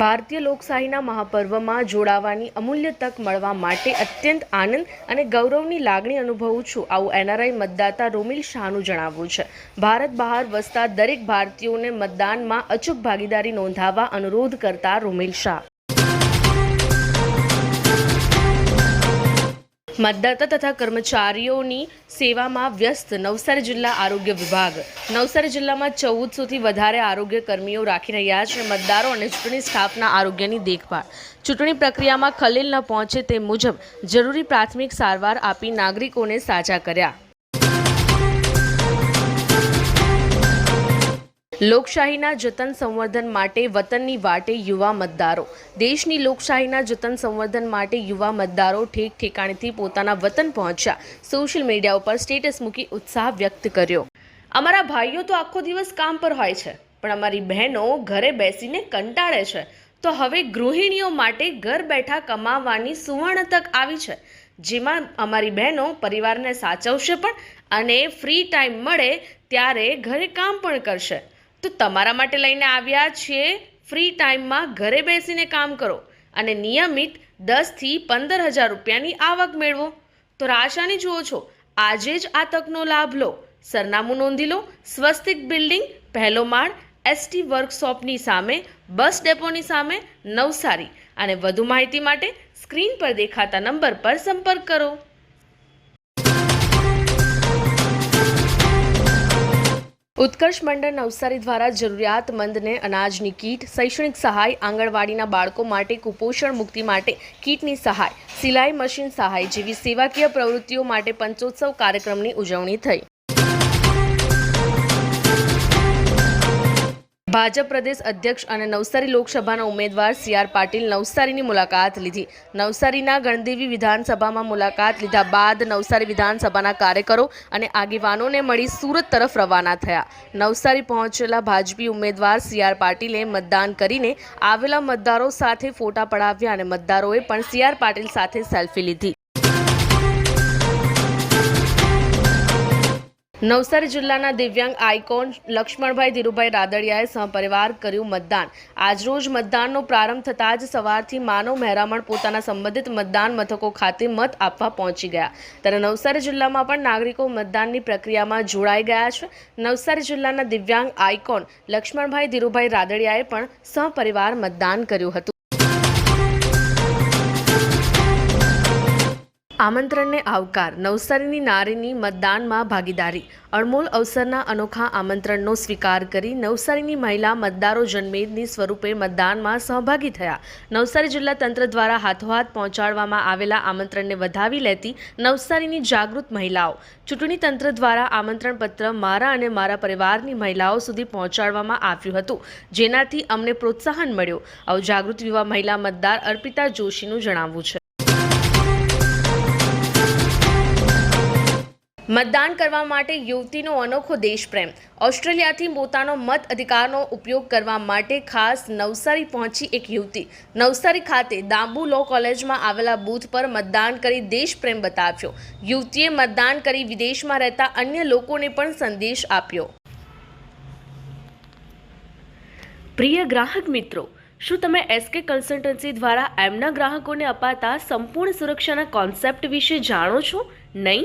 ભારતીય લોકશાહીના મહાપર્વમાં જોડાવાની અમૂલ્ય તક મળવા માટે અત્યંત આનંદ અને ગૌરવની લાગણી અનુભવું છું, આવું એનઆરઆઈ મતદાતા રોમિલ શાહનું જણાવવું છે. ભારત બહાર વસતા દરેક ભારતીયોને મતદાનમાં અચૂક ભાગીદારી નોંધાવવા અનુરોધ કરતા રોમિલ શાહ. મતદાતા તથા કર્મચારીઓની સેવામાં વ્યસ્ત. નવસારી જિલ્લા આરોગ્ય વિભાગ. નવસારી જિલ્લામાં ચૌદસોથી વધારે આરોગ્ય કર્મીઓ રાખી રહ્યા છે મતદારો અને ચૂંટણી સ્ટાફના આરોગ્યની દેખભાળ. ચૂંટણી પ્રક્રિયામાં ખલેલ ન પહોંચે તે મુજબ જરૂરી પ્રાથમિક સારવાર આપી નાગરિકોને સાજા કર્યા. લોકશાહીના જતન સંવર્ધન માટે વતનની વાટે યુવા મતદારો. દેશની લોકશાહીના જતન સંવર્ધન માટે યુવા મતદારો ઠેક ઠેકાણેથી પોતાના વતન પહોંચ્યા. સોશિયલ મીડિયા ઉપર સ્ટેટસ મૂકી ઉત્સાહ વ્યક્ત કર્યો. અમારા ભાઈઓ તો આખો દિવસ કામ પર હોય છે, પણ અમારી બહેનો ઘરે બેસીને કંટાળે છે. તો હવે ગૃહિણીઓ માટે ઘર બેઠા કમાવાની સુવર્ણ તક આવી છે. જેમાં અમારી બહેનો પરિવારને સાચવશે પણ અને ફ્રી ટાઈમ મળે ત્યારે ઘરે કામ પણ કરશે. તો તમારા માટે લઈને આવ્યા છીએ. ફ્રી ટાઈમમાં ઘરે બેસીને કામ કરો અને નિયમિત દસથી પંદર હજાર રૂપિયાની આવક મેળવો. તો રાશાની જુઓ છો, આજે જ આ તકનો લાભ લો. સરનામું નોંધી લો, સ્વસ્તિક બિલ્ડિંગ, પહેલો માળ એસટી વર્કશોપની સામે, બસ ડેપોની સામે, નવસારી. અને વધુ માહિતી માટે સ્ક્રીન પર દેખાતા નંબર પર સંપર્ક કરો. ઉત્કર્ષ મંડળ નવસારી દ્વારા જરૂરિયાતમંદને અનાજની કીટ, શૈક્ષણિક સહાય, આંગણવાડીના બાળકો માટે કુપોષણ મુક્તિ માટે કીટની સહાય, સિલાઈ મશીન સહાય જેવી સેવાકીય પ્રવૃત્તિઓ માટે પંચોત્સવ કાર્યક્રમની ઉજવણી થઈ. ભાજપ પ્રદેશ અધ્યક્ષ અને નવસારી લોકસભાના ઉમેદવાર સી આર પાટીલ નવસારીની મુલાકાત લીધી. નવસારીના ગણદેવી વિધાનસભામાં મુલાકાત લીધા બાદ નવસારી વિધાનસભાના કાર્યકરો અને આગેવાનોને મળી સુરત તરફ રવાના થયા. નવસારી પહોંચેલા ભાજપી ઉમેદવાર સી આર પાટીલે મતદાન કરીને આવેલા મતદારો સાથે ફોટા પડાવ્યા અને મતદારોએ પણ સી આર પાટીલ સાથે સેલ્ફી લીધી. નવસારી જિલ્લાના દિવ્યાંગ આઇકોન લક્ષ્મણભાઈ ધીરુભાઈ રાદડિયાએ સહપરિવાર કર્યું મતદાન. આજરોજ મતદાનનો પ્રારંભ થતાં જ સવારથી માનવ મહેરામણ પોતાના સંબંધિત મતદાન મથકો ખાતે મત આપવા પહોંચી ગયા. ત્યારે નવસારી જિલ્લામાં પણ નાગરિકો મતદાનની પ્રક્રિયામાં જોડાઈ ગયા છે. નવસારી જિલ્લાના દિવ્યાંગ આઇકોન લક્ષ્મણભાઈ ધીરુભાઈ રાદડિયાએ પણ સહપરિવાર મતદાન કર્યું હતું. આમંત્રણને આવકાર, નવસારીની નારીની મતદાનમાં ભાગીદારી. અણમોલ અવસરના અનોખા આમંત્રણનો સ્વીકાર કરી નવસારીની મહિલા મતદારો જનમેદની સ્વરૂપે મતદાનમાં સહભાગી થયા. નવસારી જિલ્લા તંત્ર દ્વારા હાથોહાથ પહોંચાડવામાં આવેલા આમંત્રણને વધાવી લેતી નવસારીની જાગૃત મહિલાઓ. ચૂંટણી તંત્ર દ્વારા આમંત્રણ પત્ર મારા અને મારા પરિવારની મહિલાઓ સુધી પહોંચાડવામાં આવ્યું હતું, જેનાથી અમને પ્રોત્સાહન મળ્યું. આવું જાગૃત યુવા મહિલા મતદાર અર્પિતા જોશીનું જણાવવું છે. મતદાન કરવા માટે યુવતીનો અનોખો દેશપ્રેમ. ઓસ્ટ્રેલિયાથી પોતાનો મત અધિકારનો ઉપયોગ કરવા માટે ખાસ નવસારી પહોંચી એક યુવતી. નવસારી ખાતે દાંબુ લો કોલેજમાં આવેલા બૂથ પર મતદાન કરી દેશપ્રેમ બતાવ્યો. યુવતીએ મતદાન કરી વિદેશમાં રહેતા અન્ય લોકોને પણ સંદેશ આપ્યો. પ્રિય ગ્રાહક મિત્રો, શું તમે એસકે કન્સલ્ટન્સી દ્વારા એમના ગ્રાહકોને અપાતા સંપૂર્ણ સુરક્ષાના કોન્સેપ્ટ વિશે જાણો છો? નહીં?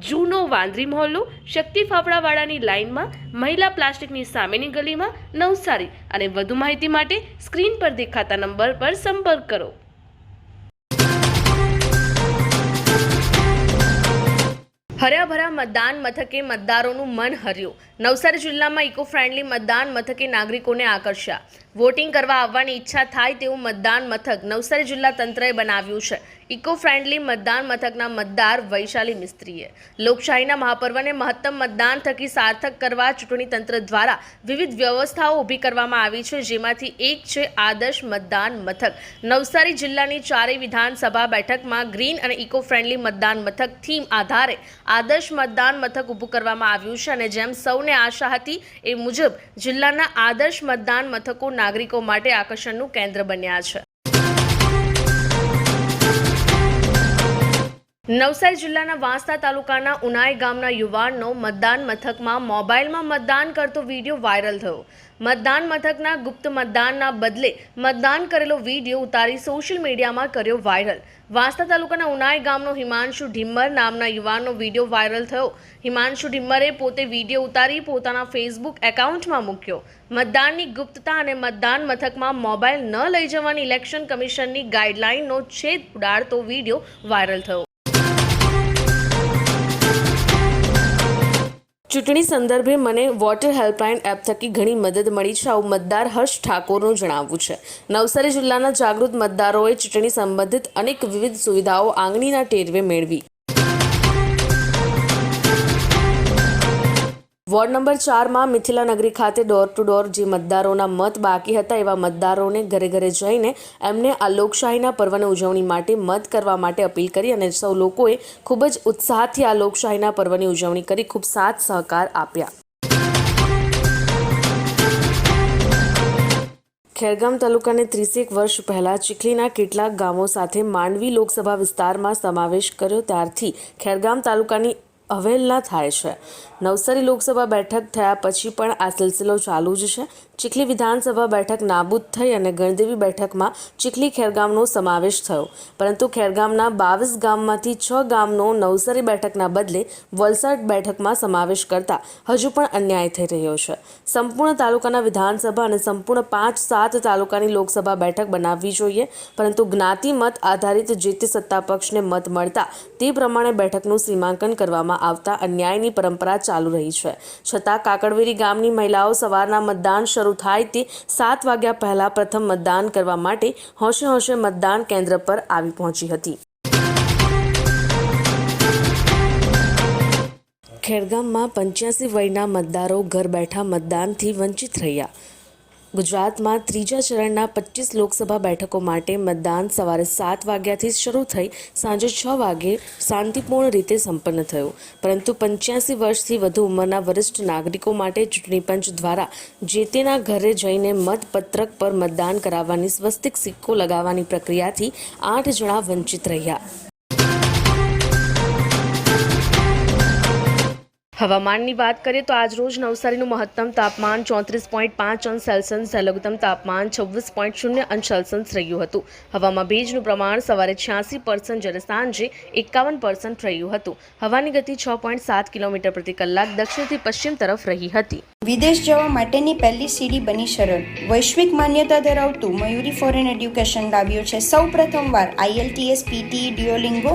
જૂનો વાંદરી મહોલ્લો શક્તિ ફાફડાવાળાની લાઇનમાં, મહિલા પ્લાસ્ટિકની સામેની ગલીમાં નવસારી અને વધુ માહિતી માટે સ્ક્રીન પર દેખાતા નંબર પર સંપર્ક કરો. હર્યાભરા મતદાન મથકે મતદારોનું મન હર્યું. નવસારી જિલ્લામાં ઇકો ફ્રેન્ડલી મતદાન મથકે નાગરિકોને આકર્ષ્યા. વોટિંગ કરવા આવવાની ઈચ્છા થાય તેવું મતદાન મથક નવસારી જિલ્લા તંત્રએ બનાવ્યું છે. ઇકો ફ્રેન્ડલી મતદાન મથકના મતદાર વૈશાલી મિસ્ત્રીએ. લોકશાહીના મહાપર્વને મહત્તમ મતદાન થકી સાર્થક કરવા ચૂંટણી તંત્ર દ્વારા વિવિધ વ્યવસ્થાઓ ઊભી કરવામાં આવી છે, જેમાંથી એક છે આદર્શ મતદાન મથક. નવસારી જિલ્લાની ચારેય વિધાનસભા બેઠકમાં ગ્રીન અને ઇકો ફ્રેન્ડલી મતદાન મથક થીમ આધારે આદર્શ મતદાન મથક ઊભું કરવામાં આવ્યું છે અને જેમ સૌને આશા હતી એ મુજબ જિલ્લાના આદર્શ મતદાન મથકો નાગરિકો માટે આકર્ષણનું કેન્દ્ર બન્યા છે. નવસારી જિલ્લાના વાંસદા તાલુકાના ઉનાઈ ગામના યુવાનનો મતદાન મથકમાં મોબાઈલમાં મતદાન કરતો વીડિયો વાયરલ થયો. મતદાન મથકના ગુપ્ત મતદાનના બદલે મતદાન કરેલો વીડિયો ઉતારી સોશિયલ મીડિયામાં કર્યો વાયરલ. વાંસદા તાલુકાના ઉનાઈ ગામનો હિમાંશુ ઢિમ્મર નામના યુવાનનો વીડિયો વાયરલ થયો. હિમાંશુ ઢિમ્મરે પોતે વીડિયો ઉતારી પોતાના ફેસબુક એકાઉન્ટમાં મૂક્યો. મતદાનની ગુપ્તતા અને મતદાન મથકમાં મોબાઈલ ન લઈ જવાની ઇલેક્શન કમિશનની ગાઈડલાઈનનો છેદ ઉડાડતો વીડિયો વાયરલ થયો. ચૂંટણી સંદર્ભે મને વોટર હેલ્પલાઇન એપ થકી ઘણી મદદ મળી છે. આવું મતદાર હર્ષ ઠાકોરનું જણાવવું છે. નવસારી જિલ્લાના જાગૃત મતદારોએ ચૂંટણી સંબંધિત અનેક વિવિધ સુવિધાઓ આંગળીના ટેરવે મેળવી. વોર્ડ નંબર ચારમાં મિથિલા નગરી ખાતે ડોર ટુ ડોર જે મતદારોના મત બાકી હતા એવા મતદારોને ઘરે ઘરે જઈને એમને આ લોકશાહીના પર્વની ઉજવણી માટે મત કરવા માટે અપીલ કરી અને સૌ લોકોએ ખૂબ જ ઉત્સાહથી આ લોકશાહીના પર્વની ઉજવણી કરી, ખૂબ સાથ સહકાર આપ્યા. ખેરગામ તાલુકાને ત્રીસેક વર્ષ પહેલાં ચીખલીના કેટલાક ગામો સાથે માંડવી લોકસભા વિસ્તારમાં સમાવેશ કર્યો, ત્યારથી ખેરગામ તાલુકાની અવહેલના થાય છે. નવસારી લોકસભા બેઠક થયા પછી પણ આ સિલસિલો ચાલુ જ છે. ચીખલી વિધાનસભા બેઠક નાબૂદ થઈ અને ગણદેવી બેઠકમાં ચીખલી ખેરગામનો સમાવેશ થયો. પરંતુ ખેરગામના બાવીસ ગામમાંથી છ ગામનો નવસારી બેઠકના બદલે વલસાડ બેઠકમાં સમાવેશ કરતા હજુ પણ અન્યાય થઈ રહ્યો છે. સંપૂર્ણ તાલુકાના વિધાનસભા અને સંપૂર્ણ પાંચ સાત તાલુકાની લોકસભા બેઠક બનાવવી જોઈએ. પરંતુ જ્ઞાતિ મત આધારિત જે તે સત્તા પક્ષને મત મળતા તે પ્રમાણે બેઠકનું સીમાંકન કરવામાં આવતા અન્યાયની પરંપરા ચાલુ રહી છે. છતાં કાકડવેરી ગામની મહિલાઓ સવારના મતદાન શરૂ થાય તે સાત વાગ્યા પહેલા પ્રથમ મતદાન કરવા માટે હોંશે હોંશે મતદાન કેન્દ્ર પર આવી પહોંચી હતી. ખેડગામમાં પંચ્યાસી વયના મતદારો ઘર બેઠા મતદાનથી વંચિત રહ્યા. ગુજરાતમાં ત્રીજા ચરણના પચીસ લોકસભા બેઠકો માટે મતદાન સવારે સાત વાગ્યાથી શરૂ થઈ સાંજે છ વાગે શાંતિપૂર્ણ રીતે સંપન્ન થયું. પરંતુ પંચ્યાસી વર્ષથી વધુ ઉંમરના વરિષ્ઠ નાગરિકો માટે ચૂંટણી પંચ દ્વારા જે તેના ઘરે જઈને મતપત્રક પર મતદાન કરાવવાની સ્વસ્તિક સિક્કો લગાવવાની પ્રક્રિયાથી આઠ જણા વંચિત રહ્યા. હવામાનની વાત કરીએ તો આજ રોજ નવસારીનું મહત્તમ તાપમાન ચોત્રીસ પોઈન્ટ પાંચ અંશ સેલ્સિયસ અને લઘુત્તમ તાપમાન છવ્વીસ પોઈન્ટ શૂન્ય અંશ સેલ્સિયસ રહ્યું હતું. હવામાં ભેજનું પ્રમાણ સવારે છ્યાસી પર્સન્ટ જ્યારે સાંજે એકાવન પર્સન્ટ રહ્યું હતું. હવાની ગતિ છ પોઈન્ટ સાત કિલોમીટર પ્રતિ કલાક દક્ષિણથી પશ્ચિમ તરફ રહી હતી. વિદેશ જવા માટેની પહેલી સીડી બની સરળ વૈશ્વિક માન્યતા ધરાવતું મયુરી ફોરેન એડ્યુકેશન લાવ્યું છે. સૌ પ્રથમવાર આઈએલટીએસ પીટી ડિયોલિંગો